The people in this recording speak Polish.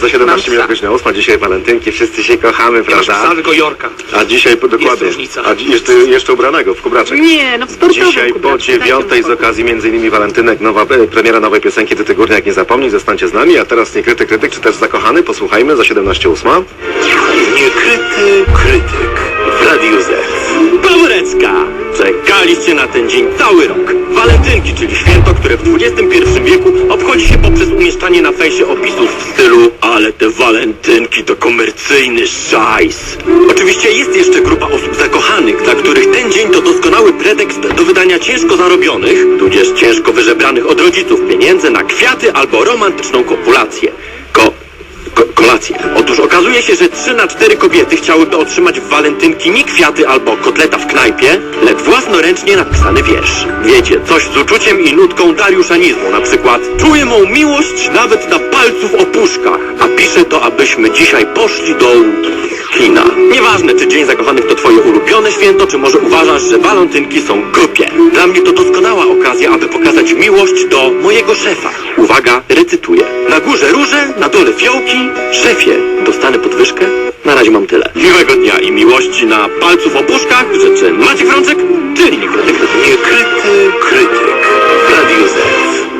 Za 17 Mam minut godzina 8, dzisiaj walentynki, wszyscy się kochamy, Masz prawda? psa, tylko Jorka. A dzisiaj po- dokładnie. różnica. A dzi- jeszcze, jeszcze ubranego w kubraczek. Nie, no w sportowym Dzisiaj po kubraczku, dajcie dziewiątej z spokój. okazji między innymi walentynek, nowa e, premiera nowej piosenki Ty, ty Górniak nie zapomnij, zostańcie z nami, a teraz nie krytyk, czy też zakochany, posłuchajmy za 17.08. Niekryty krytyk w Radiu Z. Pawrecka! Czekaliście na ten dzień cały rok. Walentynki, czyli święto, które w XXI wieku obchodzi się poprzez umieszczanie na fejsie opisów w stylu ale te walentynki to komercyjny szajs. Oczywiście jest jeszcze grupa osób zakochanych, dla których ten dzień to doskonały pretekst do wydania ciężko zarobionych, tudzież ciężko wyżebranych od rodziców pieniędzy na kwiaty albo romantyczną kopulację. Ko Ko kolację. Otóż okazuje się, że 3 na 4 kobiety chciałyby otrzymać w walentynki nie kwiaty albo kotleta w knajpie, lecz własnoręcznie napisany wiersz. Wiecie, coś z uczuciem i nutką dariuszanizmu, na przykład Czuję mą miłość nawet na palców opuszkach, a piszę to, abyśmy dzisiaj poszli do kina. Nieważne, czy Dzień Zakochanych to twoje ulubione święto, czy może uważasz, że walentynki są głupie. Dla mnie to doskonała okazja, aby pokazać miłość do mojego szefa. Uwaga, recytuję. Na górze róże, na dole fiołki. Szefie, dostanę podwyżkę? Na razie mam tyle. Miłego dnia miłości na palców opuszkach życzy Maciek Frączek, czyli niekryty krytyk. Niekryty krytyk.